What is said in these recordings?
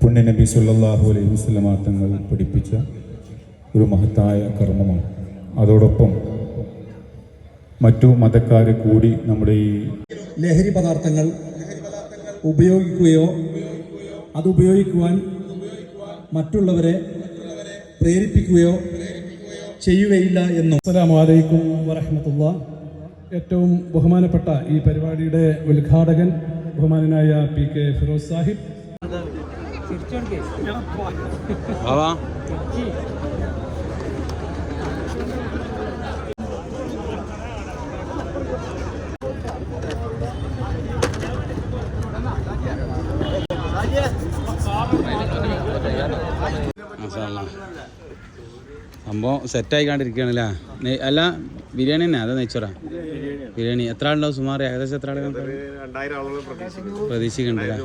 പുണ്യനബി സുല്ലാഹു അലൈഹി വസല്ലമ തങ്ങൾ പഠിപ്പിച്ച ഒരു മഹത്തായ കർമ്മമാണ്. അതോടൊപ്പം മറ്റു മതക്കാരെ കൂടി നമ്മുടെ ഈ ലഹരി പദാർത്ഥങ്ങൾ ഉപയോഗിക്കുകയോ അത് ഉപയോഗിക്കുവാൻ മറ്റുള്ളവരെ പ്രേരിപ്പിക്കുകയോ ചെയ്യുകയില്ല എന്നും. അസ്സലാമു അലൈക്കും വറഹമത്തുള്ള ഏറ്റവും ബഹുമാനപ്പെട്ട ഈ പരിപാടിയുടെ ഉദ്ഘാടകൻ ബഹുമാനനായ പി കെ ഫിറോസ് സാഹിബ്. സംഭവം സെറ്റായി കണ്ടിരിക്കുകയാണല്ലേ അല്ല ബിരിയാണി തന്നെ അതാ നെയ്ച്ചോറാ. ബിരിയാണി. എത്ര ആളുണ്ടാവും സുമാർ ഏകദേശം എത്ര ആളുകൾ? പ്രതീക്ഷിക്കുന്നുണ്ട്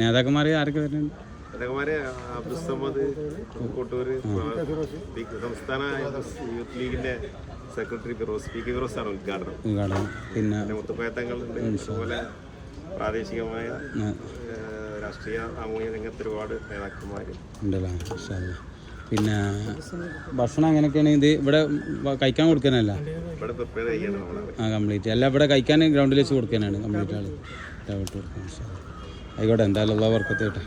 നേതാക്കന്മാർ ആരൊക്കെ വരുന്നുണ്ട്? അതേമാരെ അബ്ദുസമ്മദ് കോട്ടൂര് സംസ്ഥാന യൂത്ത് ലീഗിന്റെ secretary Firoz P K Firoz ആണ് ഉദ്ഘാടനം. ഉദ്ഘാടനം. പിന്നെ അതുപോലെ പ്രാദേശികമായ ആ, ഏഹ്, രാഷ്ട്രീയ സാമൂഹിക രംഗത്ത് ഒരുപാട് നേതാക്കന്മാർ ഉണ്ടല്ലോ. പിന്നെ ഭക്ഷണം എങ്ങനെയൊക്കെയാണ് ഇത്? ഇവിടെ കഴിക്കാൻ കൊടുക്കാനല്ല? ആ കംപ്ലീറ്റ് അല്ല ഇവിടെ കഴിക്കാൻ ഗ്രൗണ്ടിൽ വെച്ച് കൊടുക്കാനാണ്. കംപ്ലീറ്റ് ആൾ. ആയിക്കോട്ടെ എന്തായാലും ഉള്ള വർക്കത്ത് കേട്ടെ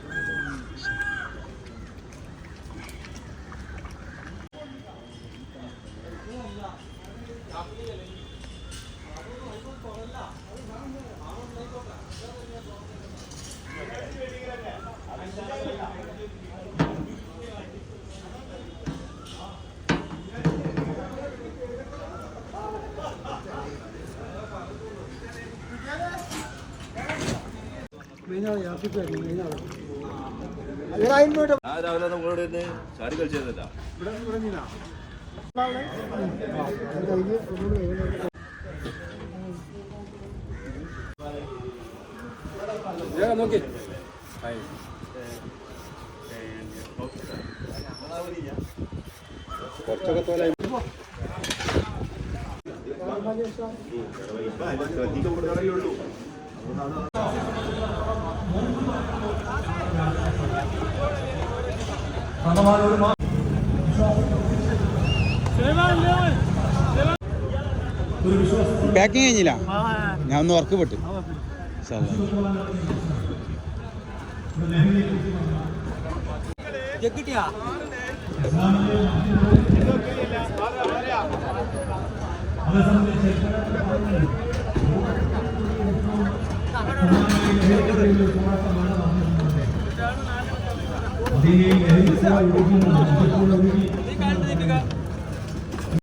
രാവിലെ നമ്മളോട് ഇന്ന് ചാടി കളിച്ചിരുന്നില്ല ശ്രദ്ധിക്കപ്പെടുന്നവരേ ഉള്ളൂ പാക്കിങ് കഴിഞ്ഞില്ല? ഞാൻ ഒന്ന് വർക്ക് പെട്ട്.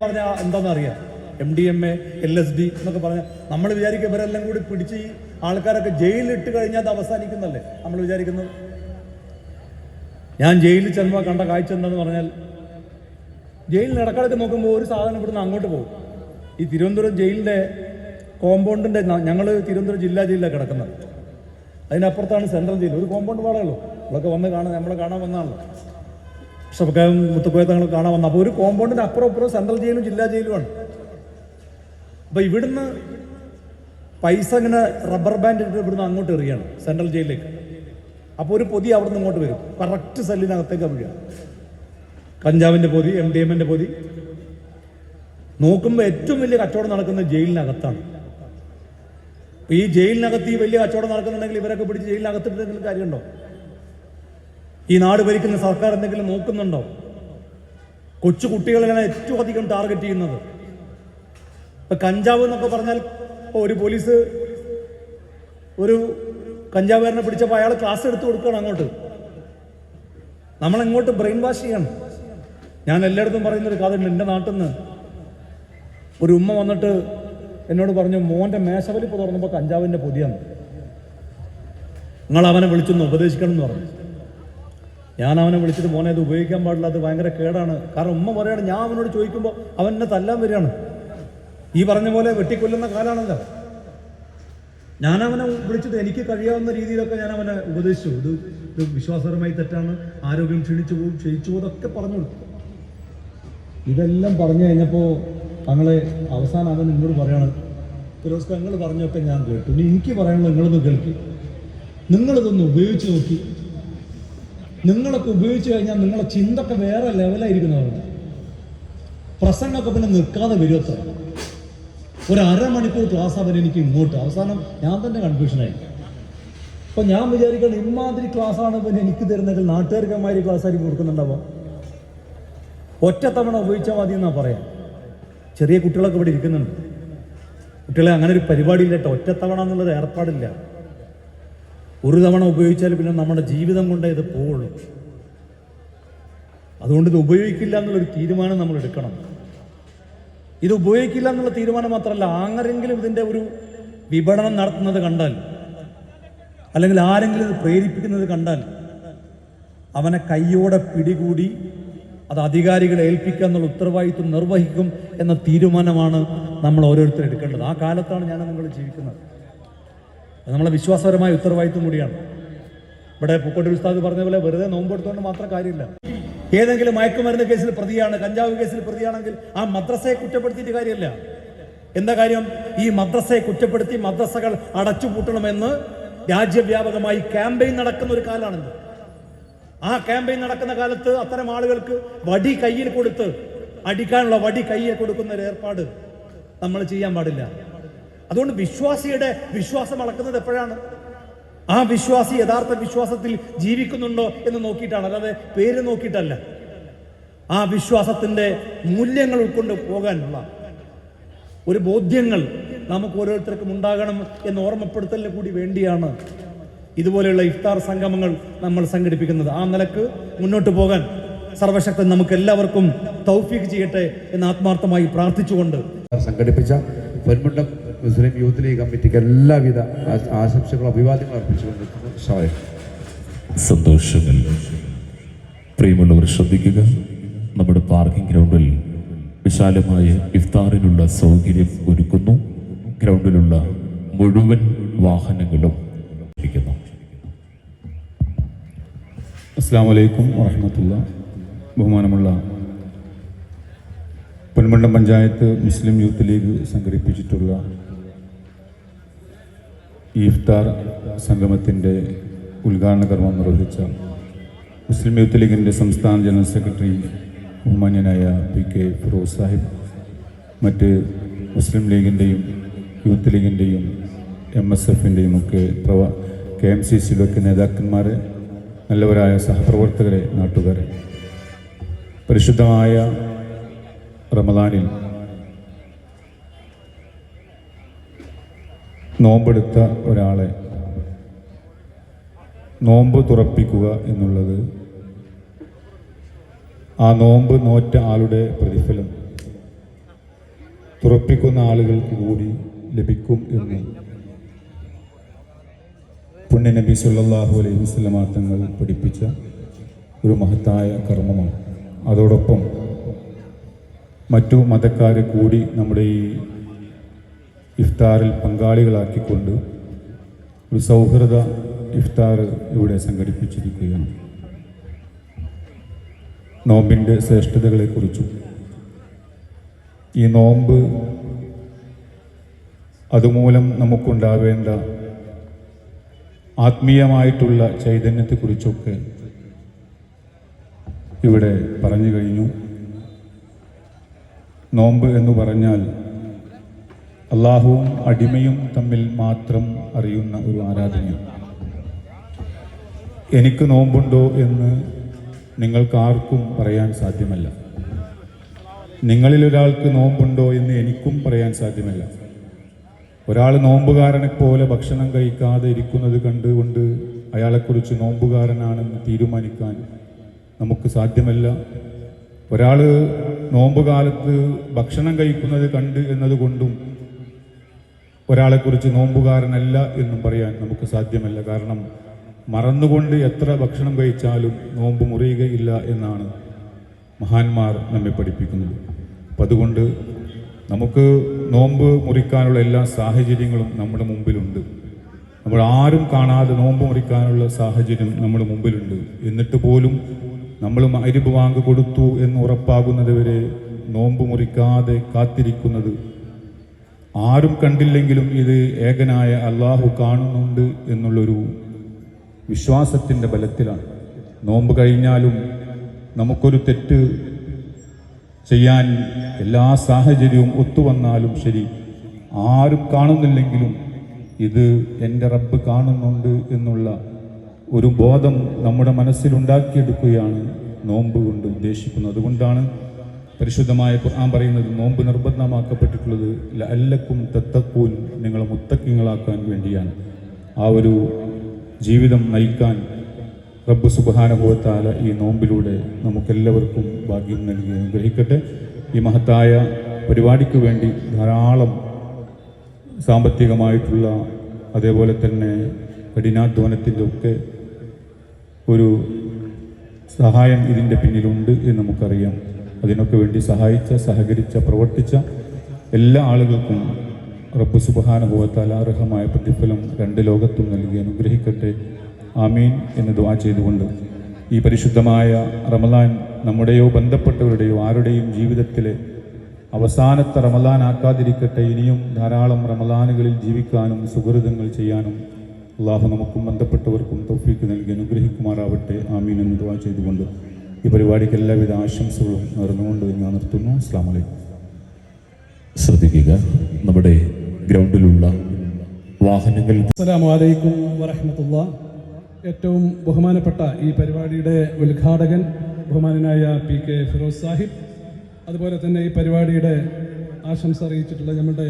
പറഞ്ഞാൽ എന്താണെന്ന് അറിയാം M D M A L S D എന്നൊക്കെ പറഞ്ഞാൽ നമ്മൾ വിചാരിക്കും ഇവരെല്ലാം കൂടി പിടിച്ച് ഈ ആൾക്കാരൊക്കെ ജയിലിലിട്ട് കഴിഞ്ഞാൽ അത് അവസാനിക്കുന്നല്ലേ നമ്മൾ വിചാരിക്കുന്നത് ഞാൻ ജയിലിൽ ചെന്നപ്പോൾ കണ്ട കാഴ്ച എന്താണെന്ന് പറഞ്ഞാൽ ജയിലിൽ ഇടക്കിടക്ക് നോക്കുമ്പോൾ ഒരു സാധനം ഇവിടുന്ന് അങ്ങോട്ട് പോകും. ഈ തിരുവനന്തപുരം ജയിലിന്റെ കോമ്പൗണ്ടിന്റെ ഞങ്ങൾ തിരുവനന്തപുരം ജില്ലാ ജയിലിലാണ് കിടക്കുന്നത്. അതിനപ്പുറത്താണ് സെൻട്രൽ ജയിൽ ഒരു കോമ്പൗണ്ട് പാടുള്ളൂ നമ്മളൊക്കെ വന്ന് കാണാൻ നമ്മളെ കാണാൻ വന്നാണല്ലോ വന്നതാണല്ലോ ഷബക്കായും തങ്ങൾ കാണാൻ വന്ന. അപ്പോൾ ഒരു കോമ്പൗണ്ടിന്റെ അപ്പുറം അപ്പുറം സെൻട്രൽ ജയിലും ജില്ലാ ജയിലുമാണ് അപ്പോൾ ഇവിടുന്ന് പൈസ ഇങ്ങനെ റബ്ബർ ബാൻഡ് ഇട്ട് ഇവിടുന്ന് അങ്ങോട്ട് എറിയാണ് സെൻട്രൽ ജയിലിലേക്ക്. അപ്പോൾ ഒരു പൊതി അവിടുന്ന് ഇങ്ങോട്ട് വരും. കറക്റ്റ് സെല്ലിനകത്തേക്ക് വീഴുക കഞ്ചാവിന്റെ പൊതി എം ഡി എമ്മിന്റെ പൊതി. നോക്കുമ്പോൾ ഏറ്റവും വലിയ കച്ചവടം നടക്കുന്ന ജയിലിനകത്താണ്. ഈ ജയിലിനകത്ത് ഈ വലിയ കച്ചവടം നടക്കുന്നുണ്ടെങ്കിൽ ഇവരൊക്കെ പിടിച്ച് ജയിലിനകത്തിട്ടെങ്കിലും കാര്യമുണ്ടോ? ഈ നാട് ഭരിക്കുന്ന സർക്കാർ എന്തെങ്കിലും നോക്കുന്നുണ്ടോ? കൊച്ചു കുട്ടികളെയാണ് ഏറ്റവും അധികം ടാർഗറ്റ് ചെയ്യുന്നത്. ഇപ്പൊ കഞ്ചാവ് എന്നൊക്കെ പറഞ്ഞാൽ ഒരു പോലീസ് ഒരു കഞ്ചാവുകാരനെ പിടിച്ചപ്പോൾ അയാൾ ക്ലാസ് എടുത്തു കൊടുക്കുകയാണ് അങ്ങോട്ട്. നമ്മളെങ്ങോട്ട് ബ്രെയിൻ വാഷ് ചെയ്യണം? ഞാൻ എല്ലായിടത്തും പറയുന്നൊരു കഥ ഉണ്ട് എന്റെ നാട്ടിൽ നിന്ന് ഒരു ഉമ്മ വന്നിട്ട് എന്നോട് പറഞ്ഞു മോന്റെ മേശവലിപ്പ് തുറന്നപ്പോൾ കഞ്ചാവിന്റെ പൊതിയാണ് നിങ്ങൾ അവനെ വിളിച്ചൊന്ന് ഉപദേശിക്കണം എന്ന് പറഞ്ഞു. ഞാൻ അവനെ വിളിച്ചിട്ട് മോനെ ഇത് ഉപയോഗിക്കാൻ പാടില്ല അത് ഭയങ്കര കേടാണ്. കാരണം ഉമ്മ പറയാണ് ഞാൻ അവനോട് ചോദിക്കുമ്പോൾ അവൻ എന്നെ തല്ലാൻ വരികയാണ്. ഈ പറഞ്ഞ പോലെ വെട്ടിക്കൊല്ലുന്ന കാലാണല്ലോ. ഞാൻ അവനെ വിളിച്ചിട്ട് എനിക്ക് കഴിയാവുന്ന രീതിയിലൊക്കെ ഞാൻ അവനെ ഉപദേശിച്ചു. ഇത് ഇത് വിശ്വാസപരമായി തെറ്റാണ്. ആരോഗ്യം ക്ഷീണിച്ചു പോകും ക്ഷയിച്ചു പോകും അതൊക്കെ പറഞ്ഞു കൊടുത്തു. ഇതെല്ലാം പറഞ്ഞു കഴിഞ്ഞപ്പോൾ തങ്ങളെ അവസാനം അവൻ എന്നോട് പറയാണ്. ഫിറോസ്ക നിങ്ങൾ പറഞ്ഞൊക്കെ ഞാൻ കേട്ടു. ഇനി എനിക്ക് പറയാനുള്ളത് നിങ്ങളൊന്ന് കേൾക്കി. നിങ്ങളിതൊന്ന് ഉപയോഗിച്ച് നോക്കി. നിങ്ങളൊക്കെ ഉപയോഗിച്ച് കഴിഞ്ഞാൽ നിങ്ങളെ ചിന്തൊക്കെ വേറെ ലെവലായിരിക്കുന്നതാണ് പ്രസംഗമൊക്കെ പിന്നെ നിൽക്കാതെ വരുമത്ര ഒരു അരമണിക്കൂർ ക്ലാസ് അവൻ എനിക്ക് ഇങ്ങോട്ട്. അവസാനം ഞാൻ തന്നെ കൺഫ്യൂഷനായി അപ്പൊ ഞാൻ വിചാരിക്കണം ഇമാതിരി ക്ലാസ്സാണ് പിന്നെ എനിക്ക് തരുന്നെങ്കിൽ നാട്ടുകാർക്ക് അമ്മാതിരി ക്ലാസ് ആയിരിക്കും കൊടുക്കുന്നുണ്ടാവുക. ഒറ്റത്തവണ ഉപയോഗിച്ചാൽ മതി എന്നാ പറയാം. ചെറിയ കുട്ടികളൊക്കെ ഇവിടെ ഇരിക്കുന്നുണ്ട്. കുട്ടികളെ അങ്ങനെ ഒരു പരിപാടിയില്ല കേട്ടോ. ഒറ്റത്തവണ എന്നുള്ളത് ഏർപ്പാടില്ല. ഒരു തവണ ഉപയോഗിച്ചാൽ പിന്നെ നമ്മുടെ ജീവിതം കൊണ്ടേ ഇത് പോവുള്ളൂ. അതുകൊണ്ട് ഇത് ഉപയോഗിക്കില്ല എന്നുള്ളൊരു തീരുമാനം നമ്മൾ എടുക്കണം. ഇത് ഉപയോഗിക്കില്ല എന്നുള്ള തീരുമാനം മാത്രമല്ല ആരെങ്കിലും ഇതിന്റെ ഒരു വിപണനം നടത്തുന്നത് കണ്ടാൽ അല്ലെങ്കിൽ ആരെങ്കിലും ഇത് പ്രേരിപ്പിക്കുന്നത് കണ്ടാൽ അവനെ കയ്യോടെ പിടികൂടി അത് അധികാരികളെ ഏൽപ്പിക്കുക എന്നുള്ള ഉത്തരവാദിത്വം നിർവഹിക്കും എന്ന തീരുമാനമാണ് നമ്മൾ ഓരോരുത്തരും എടുക്കേണ്ടത്. ആ കാലത്താണ് ഞാൻ നിങ്ങൾ ജീവിക്കുന്നത്. നമ്മളെ വിശ്വാസപരമായ ഉത്തരവാദിത്വം കൂടിയാണ്. ഇവിടെ പൂക്കോട്ടി ഉസ്താദ് പറഞ്ഞ പോലെ വെറുതെ നോമ്പെടുത്തുകൊണ്ട് മാത്രം കാര്യമില്ല. ഏതെങ്കിലും മയക്കുമരുന്ന് കേസിൽ പ്രതിയാണ് കഞ്ചാവ് കേസിൽ പ്രതിയാണെങ്കിൽ ആ മദ്രസയെ കുറ്റപ്പെടുത്തിയിട്ട് കാര്യമില്ല. എന്താ കാര്യം? ഈ മദ്രസയെ കുറ്റപ്പെടുത്തി മദ്രസകൾ അടച്ചുപൂട്ടണമെന്ന് രാജ്യവ്യാപകമായി ക്യാമ്പയിൻ നടക്കുന്ന ഒരു കാലമാണിത്. ആ ക്യാമ്പയിൻ നടക്കുന്ന കാലത്ത് അത്തരം ആളുകൾക്ക് വടി കയ്യിൽ കൊടുത്ത് അടിക്കാനുള്ള വടി കയ്യിൽ കൊടുക്കുന്ന ഒരു ഏർപ്പാട് നമ്മൾ ചെയ്യാൻ പാടില്ല. അതുകൊണ്ട് വിശ്വാസിയുടെ വിശ്വാസം അളക്കുന്നത് എപ്പോഴാണ്? ആ വിശ്വാസി യഥാർത്ഥ വിശ്വാസത്തിൽ ജീവിക്കുന്നുണ്ടോ എന്ന് നോക്കിയിട്ടാണ് അല്ലാതെ പേര് നോക്കിയിട്ടല്ല. ആ വിശ്വാസത്തിന്റെ മൂല്യങ്ങൾ ഉൾക്കൊണ്ട് പോകാനുള്ള ഒരു ബോധ്യങ്ങൾ നമുക്ക് ഓരോരുത്തർക്കും ഉണ്ടാകണം എന്ന് ഓർമ്മപ്പെടുത്തലിന് കൂടി വേണ്ടിയാണ് ഇതുപോലെയുള്ള ഇഫ്താർ സംഗമങ്ങൾ നമ്മൾ സംഘടിപ്പിക്കുന്നത്. ആ നിലയ്ക്ക് മുന്നോട്ട് പോകാൻ സർവശക്തൻ നമുക്ക് എല്ലാവർക്കും തൗഫീഖ് ചെയ്യട്ടെ എന്ന് ആത്മാർത്ഥമായി പ്രാർത്ഥിച്ചുകൊണ്ട് സംഘടിപ്പിച്ച പൊന്മുണ്ടം മുസ്ലിം യൂത്ത് ലീഗ് കമ്മിറ്റിക്ക് എല്ലാവിധ ആശംസകളും അഭിവാദ്യങ്ങളും അർപ്പിച്ചുകൊണ്ട് സന്തോഷങ്ങൾ. പ്രിയമുള്ളവർ ശ്രദ്ധിക്കുക. നമ്മുടെ പാർക്കിംഗ് ഗ്രൗണ്ടിൽ വിശാലമായ ഇഫ്താറിനുള്ള സൗകര്യം ഒരുക്കുന്നു. ഗ്രൗണ്ടിലുള്ള മുഴുവൻ വാഹനങ്ങളും ഇരിക്കുന്നു. അസ്സാം വലൈക്കും വറഹമത്തുള്ള. ബഹുമാനമുള്ള പൊന്മണ്ടം പഞ്ചായത്ത് മുസ്ലിം യൂത്ത് ലീഗ് സംഘടിപ്പിച്ചിട്ടുള്ള ഈഫ്താർ സംഗമത്തിന്റെ ഉദ്ഘാടന കർമ്മം നിർവഹിച്ച മുസ്ലിം യൂത്ത് ലീഗിന്റെ സംസ്ഥാന ജനറൽ സെക്രട്ടറി ബഹുമാന്യനായ പി കെ ഫിറോസ് സാഹിബ് മറ്റ് മുസ്ലിം ലീഗിന്റെയും യൂത്ത് ലീഗിന്റെയും എം എസ് എഫിന്റെയും ഒക്കെ പ്രവ കെ എം സി സിയിലൊക്കെ നേതാക്കന്മാരെ നല്ലവരായ സഹപ്രവർത്തകരെ നാട്ടുകാരെ. പരിശുദ്ധമായ റമദാനിൽ നോമ്പെടുത്ത ഒരാളെ നോമ്പ് തുറപ്പിക്കുക എന്നുള്ളത് ആ നോമ്പ് നോറ്റ ആളുടെ പ്രതിഫലം. തുറപ്പിക്കുന്ന ആളുകൾക്ക് കൂടി ലഭിക്കും എന്ന് പുണ്യനബി സുല്ലാഹു അലൈഹി വസല്ലമ തങ്ങൾ പഠിപ്പിച്ച ഒരു മഹത്തായ കർമ്മമാണ്. അതോടൊപ്പം മറ്റു മതക്കാരെ കൂടി നമ്മുടെ ഈ ഇഫ്താറിൽ പങ്കാളികളാക്കിക്കൊണ്ട് ഒരു സൗഹൃദ ഇഫ്താർ ഇവിടെ സംഘടിപ്പിച്ചിരിക്കുകയാണ്. നോമ്പിന്റെ ശ്രേഷ്ഠതകളെക്കുറിച്ചും ഈ നോമ്പ് അതുമൂലം നമുക്കുണ്ടാവേണ്ട ആത്മീയമായിട്ടുള്ള ചൈതന്യത്തെക്കുറിച്ചൊക്കെ ഇവിടെ പറഞ്ഞു കഴിഞ്ഞു. നോമ്പ് എന്ന് പറഞ്ഞാൽ അള്ളാഹുവും അടിമയും തമ്മിൽ മാത്രം അറിയുന്ന ഒരു ആരാധനയാണ്. എനിക്ക് നോമ്പുണ്ടോ എന്ന് നിങ്ങൾക്കാർക്കും പറയാൻ സാധ്യമല്ല. നിങ്ങളിൽ ഒരാൾക്ക് നോമ്പുണ്ടോ എന്ന് എനിക്കും പറയാൻ സാധ്യമല്ല. ഒരാൾ നോമ്പുകാരനെ പോലെ ഭക്ഷണം കഴിക്കാതെ ഇരിക്കുന്നത് കണ്ടുകൊണ്ട് അയാളെക്കുറിച്ച് നോമ്പുകാരനാണെന്ന് തീരുമാനിക്കാൻ നമുക്ക് സാധ്യമല്ല. ഒരാൾ നോമ്പുകാലത്ത് ഭക്ഷണം കഴിക്കുന്നത് കണ്ട് എന്നതുകൊണ്ടും ഒരാളെക്കുറിച്ച് നോമ്പുകാരനല്ല എന്നും പറയാൻ നമുക്ക് സാധ്യമല്ല. കാരണം മറന്നുകൊണ്ട് എത്ര ഭക്ഷണം കഴിച്ചാലും നോമ്പ് മുറിയുകയില്ല എന്നാണ് മഹാന്മാർ നമ്മെ പഠിപ്പിക്കുന്നത്. അപ്പം അതുകൊണ്ട് നമുക്ക് നോമ്പ് മുറിക്കാനുള്ള എല്ലാ സാഹചര്യങ്ങളും നമ്മുടെ മുമ്പിലുണ്ട്. നമ്മൾ ആരും കാണാതെ നോമ്പ് മുറിക്കാനുള്ള സാഹചര്യം നമ്മുടെ മുമ്പിലുണ്ട്. എന്നിട്ട് പോലും നമ്മൾ അരിപ്പ് വാങ്ങ് കൊടുത്തു എന്ന് ഉറപ്പാകുന്നത് വരെ നോമ്പ് മുറിക്കാതെ കാത്തിരിക്കുന്നത് ആരും കണ്ടില്ലെങ്കിലും ഇത് ഏകനായ അള്ളാഹു കാണുന്നുണ്ട് എന്നുള്ളൊരു വിശ്വാസത്തിന്റെ ബലത്തിലാണ്. നോമ്പ് കഴിഞ്ഞാലും നമുക്കൊരു തെറ്റ് ചെയ്യാൻ എല്ലാ സാഹചര്യവും ഒത്തുവന്നാലും ശരി ആരും കാണുന്നില്ലെങ്കിലും ഇത് എന്റെ റബ്ബ് കാണുന്നുണ്ട് എന്നുള്ള ഒരു ബോധം നമ്മുടെ മനസ്സിലുണ്ടാക്കിയെടുക്കുകയാണ് നോമ്പ് കൊണ്ട് ഉദ്ദേശിക്കുന്നത്. അതുകൊണ്ടാണ് പരിശുദ്ധമായ ഖുർആൻ പറയുന്നത് നോമ്പ് നിർബന്ധമാക്കപ്പെട്ടിട്ടുള്ളത് അല്ലക്കും തത്തക്കൂൻ നിങ്ങളെ മുത്തക്കിങ്ങളാക്കാൻ വേണ്ടിയാണ്. ആ ഒരു ജീവിതം നയിക്കാൻ റബ്ബ് സുബാനുഭവത്താല ഈ നോമ്പിലൂടെ നമുക്കെല്ലാവർക്കും ഭാഗ്യം നൽകി അനുഗ്രഹിക്കട്ടെ. ഈ മഹത്തായ പരിപാടിക്ക് വേണ്ടി ധാരാളം സാമ്പത്തികമായിട്ടുള്ള അതേപോലെ തന്നെ കഠിനാധ്വാനത്തിന്റെ ഒക്കെ ഒരു സഹായം ഇതിന്റെ പിന്നിലുണ്ട് എന്ന് നമുക്കറിയാം. അതിനൊക്കെ വേണ്ടി സഹായിച്ച സഹകരിച്ച പ്രവർത്തിച്ച എല്ലാ ആളുകൾക്കും റബ്ബ് സുബഹാനുഭവത്താൽ അർഹമായ പ്രതിഫലം രണ്ട് ലോകത്തും നൽകി അനുഗ്രഹിക്കട്ടെ. ആമീൻ എന്ന് ദുവാ ചെയ്തുകൊണ്ട് ഈ പരിശുദ്ധമായ റമലാൻ നമ്മുടെയോ ബന്ധപ്പെട്ടവരുടെയോ ആരുടെയും ജീവിതത്തിലെ അവസാനത്തെ റമലാൻ ആക്കാതിരിക്കട്ടെ. ഇനിയും ധാരാളം റമലാനുകളിൽ ജീവിക്കാനും സുഹൃതങ്ങൾ ചെയ്യാനും അള്ളാഹു നമുക്കും ബന്ധപ്പെട്ടവർക്കും തൗഫീക്ക് നൽകി അനുഗ്രഹിക്കുമാറാവട്ടെ. ആമീൻ എന്ന് ദുവാ ചെയ്തുകൊണ്ട് ഈ പരിപാടിക്ക് എല്ലാവിധ ആശംസകളും നേർന്നുകൊണ്ട് ഞാൻ നിർത്തുന്നു. അസ്സാം വലൈക്കും ശ്രദ്ധിക്കുക നമ്മുടെ ഗ്രൗണ്ടിലുള്ള വാഹനങ്ങൾ അലൈക്കും വറഹമത്തുള്ള ഏറ്റവും ബഹുമാനപ്പെട്ട ഈ പരിപാടിയുടെ ഉദ്ഘാടകൻ ബഹുമാനനായ പി കെ ഫിറോസ് സാഹിബ്. അതുപോലെ തന്നെ ഈ പരിപാടിയുടെ ആശംസ അറിയിച്ചിട്ടുള്ള നമ്മുടെ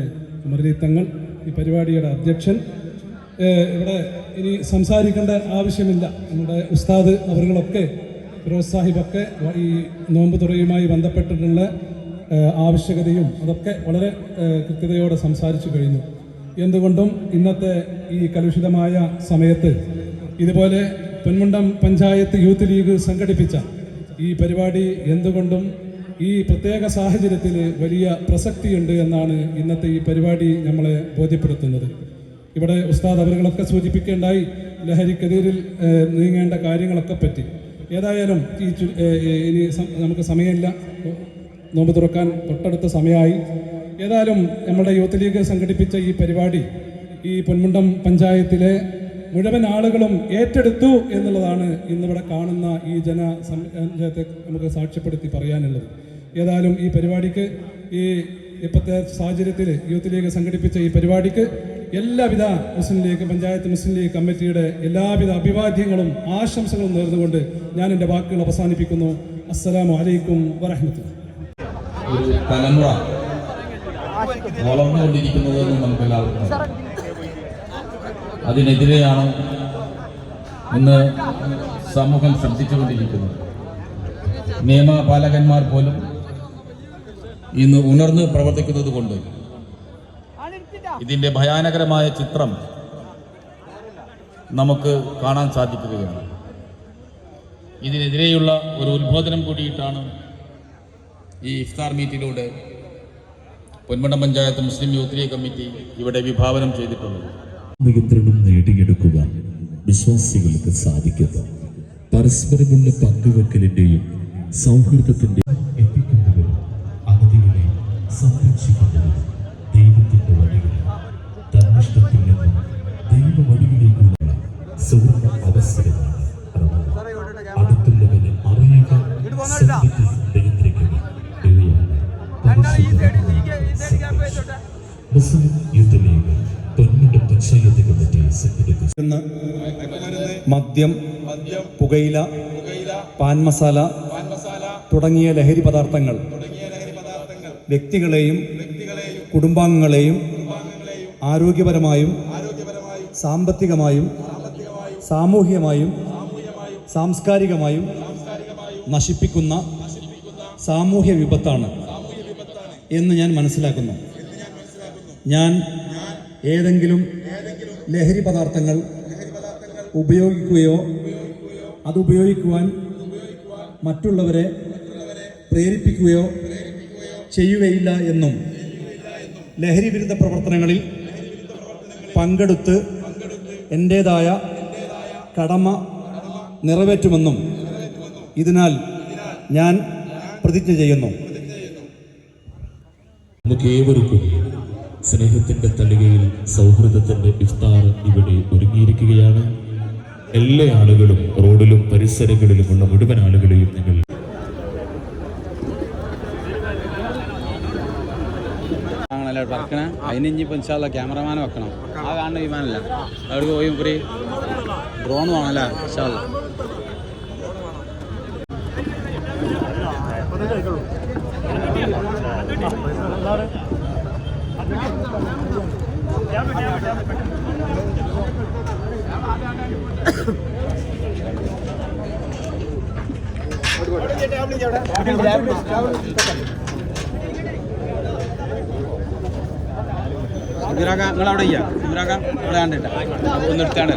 മുരളീത്തങ്ങൾ ഈ പരിപാടിയുടെ അധ്യക്ഷൻ. ഇവിടെ ഇനി സംസാരിക്കേണ്ട ആവശ്യമില്ല. നമ്മുടെ ഉസ്താദ് അവരുകളൊക്കെ ഫിറോസ് സാഹിബൊക്കെ ഈ നോമ്പ് തുറയുമായി ബന്ധപ്പെട്ടിട്ടുള്ള ആവശ്യകതയും അതൊക്കെ വളരെ കൃത്യതയോടെ സംസാരിച്ചു കഴിഞ്ഞു. എന്തുകൊണ്ടും ഇന്നത്തെ ഈ കലുഷിതമായ സമയത്ത് ഇതുപോലെ പൊന്മുണ്ടം പഞ്ചായത്ത് യൂത്ത് ലീഗ് സംഘടിപ്പിച്ച ഈ പരിപാടി എന്തുകൊണ്ടും ഈ പ്രത്യേക സാഹചര്യത്തിൽ വലിയ പ്രസക്തിയുണ്ട് എന്നാണ് ഇന്നത്തെ ഈ പരിപാടി നമ്മളെ ബോധ്യപ്പെടുത്തുന്നത്. ഇവിടെ ഉസ്താദ് അവരുകളൊക്കെ സൂചിപ്പിക്കേണ്ടായി ലഹരിക്കെതിരിൽ നീങ്ങേണ്ട കാര്യങ്ങളൊക്കെ പറ്റി. ഏതായാലും ഈ ഇനി നമുക്ക് സമയമില്ല. നോമ്പ് തുറക്കാൻ തൊട്ടടുത്ത സമയമായി. ഏതായാലും നമ്മുടെ യൂത്ത് ലീഗ് സംഘടിപ്പിച്ച ഈ പരിപാടി ഈ പൊന്മുണ്ടം പഞ്ചായത്തിലെ മുഴുവൻ ആളുകളും ഏറ്റെടുത്തു എന്നുള്ളതാണ് ഇന്നിവിടെ കാണുന്ന ഈ ജന സഞ്ചയത്തെ നമുക്ക് സാക്ഷ്യപ്പെടുത്തി പറയാനുള്ളത്. ഏതായാലും ഈ പരിപാടിക്ക് ഈ ഇപ്പോഴത്തെ സാഹചര്യത്തിൽ യൂത്ത് ലീഗ് സംഘടിപ്പിച്ച ഈ പരിപാടിക്ക് എല്ലാവിധ മുസ്ലിം ലീഗ് പഞ്ചായത്ത് മുസ്ലിം ലീഗ് കമ്മിറ്റിയുടെ എല്ലാവിധ അഭിവാദ്യങ്ങളും ആശംസകളും നേർന്നുകൊണ്ട് ഞാൻ എന്റെ വാക്കുകൾ അവസാനിപ്പിക്കുന്നു. അസ്സലാമു അലൈക്കും വറഹമത്തുള്ള ഒരു തലമുറ വളർന്നുകൊണ്ടിരിക്കുന്നതെന്ന് നമുക്ക് എല്ലാവർക്കും. അതിനെതിരെയാണ് ഇന്ന് സമൂഹം ശ്രദ്ധിച്ചുകൊണ്ടിരിക്കുന്നത്. നിയമപാലകന്മാർ പോലും ഇന്ന് ഉണർന്ന് പ്രവർത്തിക്കുന്നത് കൊണ്ട് ഇതിന്റെ ഭയാനകരമായ ചിത്രം നമുക്ക് കാണാൻ സാധിക്കുകയാണ്. ഇതിനെതിരെയുള്ള ഒരു ഉദ്ബോധനം കൂടിയിട്ടാണ് ഈ ഇഫ്താർ മീറ്റിലൂടെ പൊന്മണ്ണ പഞ്ചായത്ത് മുസ്ലിം യൂത്ത് ലീഗ് കമ്മിറ്റി ഇവിടെ വിഭാവനം ചെയ്തിട്ടുള്ളത്. നിയന്ത്രണം നേടിയെടുക്കുവാൻ വിശ്വാസികൾക്ക് സാധിക്കുന്നു പരസ്പരമുള്ള പങ്കുവെക്കലിന്റെയും സൗഹൃദത്തിന്റെയും എത്തിക്കുന്നവരും അഗതികളെ സംരക്ഷിക്കുന്നവരും ദൈവത്തിന്റെ വഴികളിൽ തന്നിഷ്ടത്തിൽ നിന്നും ദൈവവഴിയിലേക്കുള്ള സുവർണ അവസരമാണ്. അടുത്തുള്ളവനെ അറിയുക നിയന്ത്രിക്കുക ഇവയാണ് പരിശുദ്ധ മുസ്ലിം യൂത്ത് മദ്യം പുകയില പാൻ മസാല തുടങ്ങിയ ലഹരി പദാർത്ഥങ്ങൾ വ്യക്തികളെയും കുടുംബാംഗങ്ങളെയും ആരോഗ്യപരമായും സാമ്പത്തികമായും സാമൂഹികമായും സാംസ്കാരികമായും നശിപ്പിക്കുന്ന സാമൂഹ്യ വിപത്താണ് എന്ന് ഞാൻ മനസ്സിലാക്കുന്നു. ഞാൻ ഏതെങ്കിലും ലഹരി പദാർത്ഥങ്ങൾ ഉപയോഗിക്കുകയോ അത് ഉപയോഗിക്കുവാൻ മറ്റുള്ളവരെ പ്രേരിപ്പിക്കുകയോ ചെയ്യുകയില്ല എന്നും ലഹരി വിരുദ്ധ പ്രവർത്തനങ്ങളിൽ പങ്കെടുത്ത് എന്റേതായ കടമ നിറവേറ്റുമെന്നും ഇതിനാൽ ഞാൻ പ്രതിജ്ഞ ചെയ്യുന്നു. നമുക്ക് ഏവർക്കും സ്നേഹത്തിന്റെ തളികയിൽ സൗഹൃദത്തിന്റെ ഇഫ്താർ ഇവിടെ ഒരുങ്ങിയിരിക്കുകയാണ്. എല്ലാ ആളുകളും റോഡിലും പരിസരങ്ങളിലുമുള്ള മുഴുവൻ ആളുകളെയും നിങ്ങൾ പറക്കണേ? അതിന് ഇനി ഇപ്പം ഇൻഷാല്ല ക്യാമറമാനെ വെക്കണം. ആ കാണുന്ന വിമാനല്ല? അവിടെ പോയി മുറി ഡ്രോൺ വേണമല്ലേ ഇൻഷാല്ല സുബിറാക്ക നിങ്ങൾ അവിടെ ചെയ്യാം സുബിറാക്ക അവിടെ കണ്ടില്ല ഒന്ന് എടുത്താണ്ട്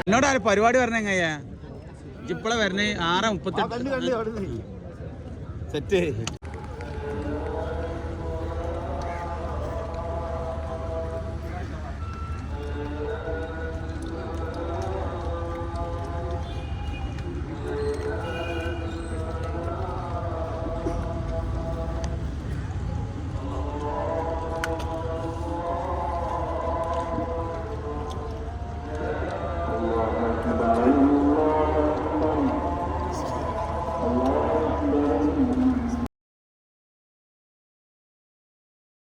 എന്നോട് ആ പരിപാടി പറഞ്ഞെങ്ങയ്യാ ഇപ്പോഴെ വരണേ ആറ് മുപ്പത്തെട്ട്. സെറ്റ്.